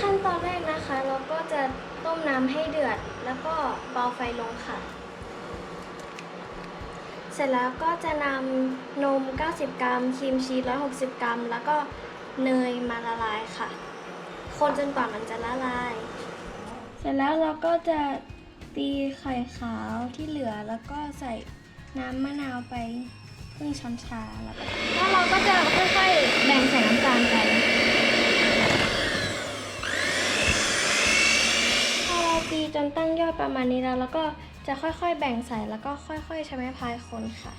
ขั้นตอนแรกนะคะ เราก็จะต้มน้ำให้เดือด แล้วก็เบาไฟลงค่ะ เสร็จแล้วก็จะนำนม 90 กรัมครีมชีส 160 กรัม แล้วก็เนยมาละลายค่ะ คนจนกว่ามันจะละลาย เสร็จแล้วเราก็จะตีไข่ขาวที่เหลือแล้วก็ใส่น้ำมะนาวไปครึ่งช้อนชาแล้วก็แล้วเราก็จะค่อยๆแบ่งใส่น้ำตาลกัน พอเรา ตั้งยอดประมาณนี้แล้วแล้วก็จะค่อยๆ แบ่งใส่แล้วก็ค่อยๆ ใช้ไม้พายคนค่ะ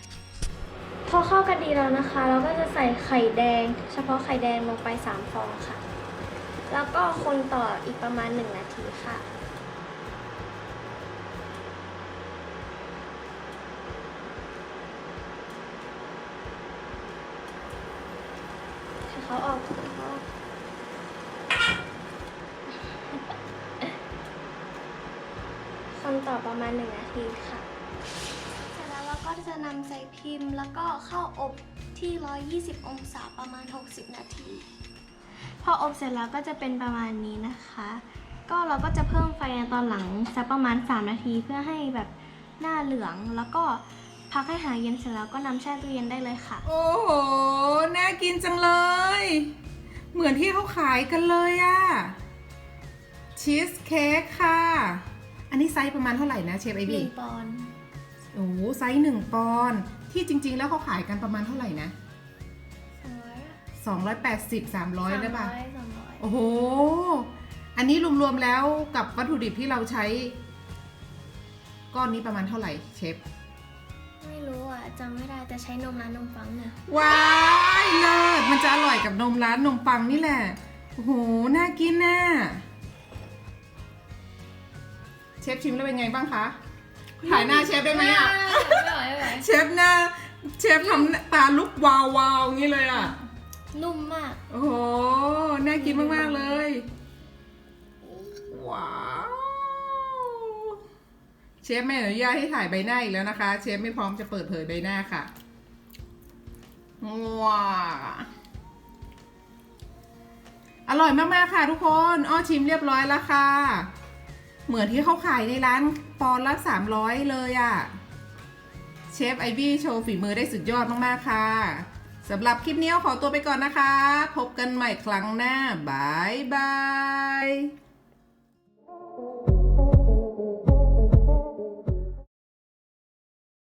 พอเข้ากันดีแล้วนะคะ เราก็จะใส่ไข่แดง เฉพาะไข่แดงลงไป3ฟองค่ะ แล้วก็คนต่ออีกประมาณ 1 นาทีค่ะ ให้เขาออกให้เขาออก คนต่อประมาณ1นาทีค่ะเสร็จแล้วเราก็จะนำใส่พิมพ์ แล้วก็เข้าอบที่ 120 องศาประมาณ 60 นาที พออบเสร็จแล้วก็จะเป็นประมาณนี้นะคะ ก็เราก็จะเพิ่มไฟในตอนหลังสักประมาณ 3 นาทีเพื่อให้แบบหน้าเหลืองแล้วก็พักให้หายเย็นเสร็จแล้วก็นำแช่ตู้เย็นได้เลยค่ะ โอ้โห น่ากินจังเลย เหมือนที่เขาขายกันเลยอะชีสเค้กค่ะ อันนี้ไซส์ประมาณเท่าไหร่นะเชฟไอหบีนึ่งปอนด์โอ้โหไซส์หนึ่งปอนด์ที่จริง ๆ แล้วเขาขายกันประมาณเท่าไหร่นะสองร้อย280 300ได้ป่ะสามร้อยโอ้โห อันนี้รวมๆแล้วกับวัตถุดิบที่เราใช้ ก้อนนี้ประมาณเท่าไหร่เชฟ ไม่รู้อะจำไม่ได้แต่ใช้นมร้านนมปังเนี่ยว้ายเลิศมันจะอร่อยกับนมร้านนมปังนี่แหละ โอ้โห น่ากินน่ะ เชฟชิมแล้วเป็นไงบ้างคะ ถ่ายหน้าเชฟได้ไหมอะ ไม่ไหวไม่ไหวเชฟหน้า เชฟทำตาลุกวาววาวๆอย่างนี้เลยอะ นุ่มมาก โอ้โห น่ากินมากๆเลย ว้าว เชฟไม่อนุญาตให้ถ่ายใบหน้าอีกแล้วนะคะ เชฟไม่พร้อมจะเปิดเผยใบหน้าค่ะ ว้าว อร่อยมาก ๆ ค่ะทุกคน อ้อชิมเรียบร้อยแล้วค่ะ เหมือนที่เขาขายในร้านปอนด์ละ300เลยอะ่ะ เชฟไอวี่โชว์ฝีมือได้สุดยอดมาก ๆ ค่ะสำหรับคลิปนี้ขอตัวไปก่อนนะคะ พบกันใหม่ครั้งหน้าบายบาย